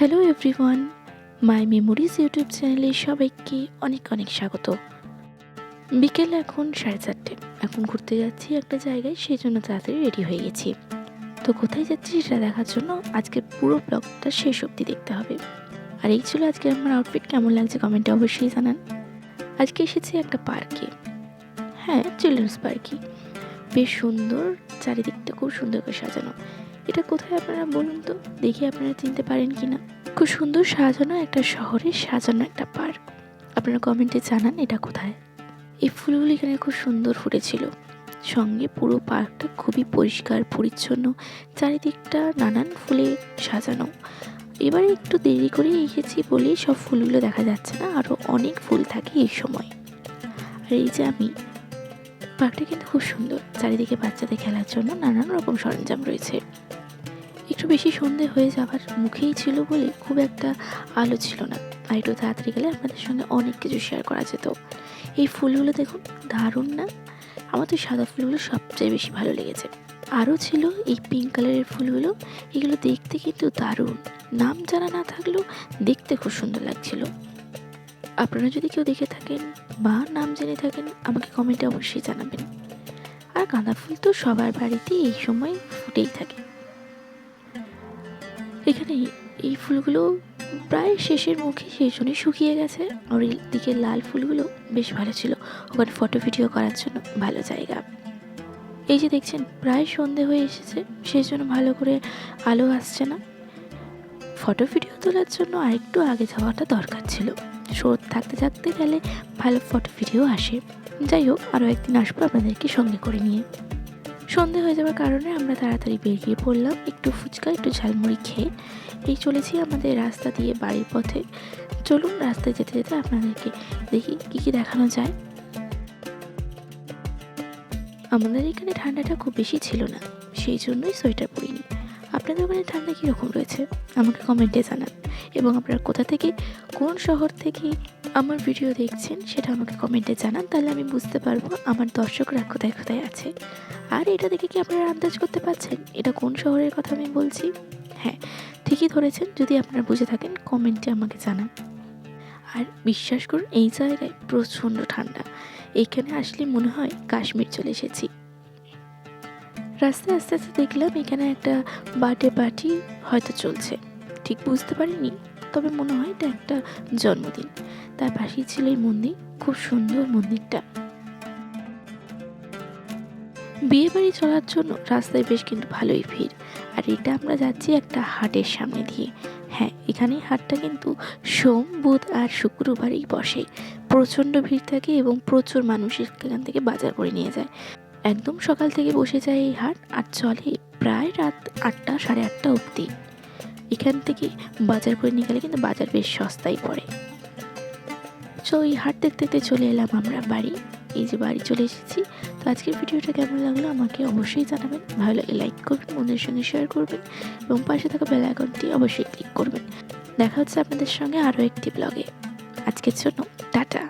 Hello everyone my memories YouTube চ্যানেলে সবাইকে অনেক অনেক স্বাগত। বিকেল এখন সাড়ে চারটে। এখন ঘুরতে যাচ্ছি একটা জায়গায় সেই জন্য তাড়াতাড়ি রেডি হয়ে গেছি। তো কোথায় যাচ্ছি সেটা দেখার জন্য আজকের পুরো ব্লগটা শেষ অবধি দেখতে হবে। আর এই ছিল আজকে আমার আউটফিট কেমন লাগছে কমেন্টে অবশ্যই জানান। আজকে এসেছি একটা পার্কে। হ্যাঁ চিলড্রেন্স পার্কই বেশ সুন্দর, চারিদিকটা খুব সুন্দর করে সাজানো। এটা কোথায় আপনারা বলুন তো? দেখি আপনারা চিনতে পারেন কি না খুব সুন্দর সাজানো একটা শহরে সাজানো একটা পার্ক। আপনারা কমেন্টে জানান এটা কোথায়? এই ফুলগুলি এখানে খুব সুন্দর ফুটেছিল। সঙ্গে পুরো পার্কটা খুবই পরিষ্কার, পরিচ্ছন্ন, চারিদিকটা নানান ফুলে সাজানো। এবারে একটু দেরি করে এসেছি বলেই সব ফুলগুলো দেখা যাচ্ছে না আরও অনেক ফুল থাকে এই সময়। আর এই যে আমি, পার্কটা কিন্তু খুব সুন্দর। চারিদিকে বাচ্চাদের খেলার জন্য নানান রকম সরঞ্জাম রয়েছে। একটু বেশি সন্ধে হয়ে যাওয়ার মুখেই ছিল বলে খুব একটা আলো ছিল না। আর একটু তাড়াতাড়ি গেলে আপনাদের সঙ্গে অনেক কিছু শেয়ার করা যেত। এই ফুলগুলো দেখুন, দারুণ না? আমার তো সাদা ফুলগুলো সবচেয়ে বেশি ভালো লেগেছে। আরও ছিল এই পিঙ্ক কালারের ফুলগুলো, এগুলো দেখতে কিন্তু দারুণ। নাম জানা না থাকলেও দেখতে খুব সুন্দর লাগছিল। আপনারা যদি কেউ দেখে থাকেন বা নাম জেনে থাকেন, আমাকে কমেন্টে অবশ্যই জানাবেন। আর গাঁদা ফুল তো সবার বাড়িতে এই সময় ফুটেই থাকে। এখানে এই ফুলগুলো প্রায় শেষের মুখে সেই জন্যই শুকিয়ে গেছে। আর এই দিকে লাল ফুলগুলো বেশ ভালো ছিল। ওখানে ফটো ভিডিও করার জন্য ভালো জায়গা। এই যে দেখছেন, প্রায় সন্ধে হয়ে এসেছে। সেই জন্য ভালো করে আলো আসছে না। ফটো ভিডিও তোলার জন্য আরেকটু আগে যাওয়াটা দরকার ছিল। স্রোত থাকতে থাকতে গেলে ভালো ফটো ভিডিও আসে। যাই হোক আরও একদিন আসব আপনাদেরকে সঙ্গে করে নিয়ে। সন্ধে হয়ে যাওয়ার কারণে আমরা তাড়াতাড়ি বেরিয়ে পড়লাম। একটু ফুচকা, একটু ঝালমুড়ি খেয়ে এই চলেছি আমাদের রাস্তা দিয়ে বাড়ির পথে। চলুন রাস্তায় যেতে যেতে আপনাদেরকে দেখি কী কী দেখানো যায়। আমাদের এখানে ঠান্ডাটা খুব বেশি ছিল না, সেই জন্যই সোয়েটার পরিনি। আপনাদের ওখানে ঠান্ডা কীরকম রয়েছে? আমাকে কমেন্টে জানান। এবং আপনারা কোথা থেকে, কোন শহর থেকে আমার ভিডিও দেখছেন সেটা আমাকে কমেন্টে জানান, তাহলে আমি বুঝতে পারব আমার দর্শকরা কোথায় কোথায় আছে। আর এটা দেখে কি আপনারা আন্দাজ করতে পারছেন? এটা কোন শহরের কথা আমি বলছি? হ্যাঁ ঠিকই ধরেছেন, যদি আপনারা বুঝে থাকেন, কমেন্টে আমাকে জানান। আর বিশ্বাস করুন, এই জায়গায় প্রচণ্ড ঠান্ডা। এইখানে আসলে মনে হয় কাশ্মীর চলে এসেছি। রাস্তায় আস্তে আস্তে দেখলাম এখানে একটা বার্থডে পার্টি হয়তো চলছে। ঠিক বুঝতে পারিনি, তবে মনে হয় এটা একটা জন্মদিন। তার পাশেই ছিল এই মন্দির, খুব সুন্দর মন্দিরটা। বিয়ে বাড়ি চলার জন্য রাস্তায় বেশ কিন্তু ভালোই ভিড়। আর এটা আমরা যাচ্ছি একটা হাটের সামনে দিয়ে। হ্যাঁ এখানে হাটটা কিন্তু সোম, বুধ আর শুক্রবারই বসে। প্রচণ্ড ভিড় থাকে এবং প্রচুর মানুষ এখান থেকে বাজার করে নিয়ে যায়। একদম সকাল থেকে বসে যায় এই হাট আর চলে প্রায় রাত আটটা, সাড়ে আটটা অবধি। এখান থেকে বাজার করে নিয়ে গেলে কিন্তু বাজার বেশ সস্তায় পড়ে। সো এই হাট দেখতে দেখতে চলে এলাম আমরা বাড়ি। এই যে বাড়ি চলে এসেছি। তো আজকের ভিডিওটা কেমন লাগল আমাকে অবশ্যই জানাবেন। ভালো লাগে লাইক করবেন, বন্ধুদের সঙ্গে শেয়ার করবেন এবং পাশে থাকা বেল অবশ্যই ক্লিক করবেন। দেখা হচ্ছে আপনাদের সঙ্গে আরও একটি ব্লগে আজকের জন্য টাটা।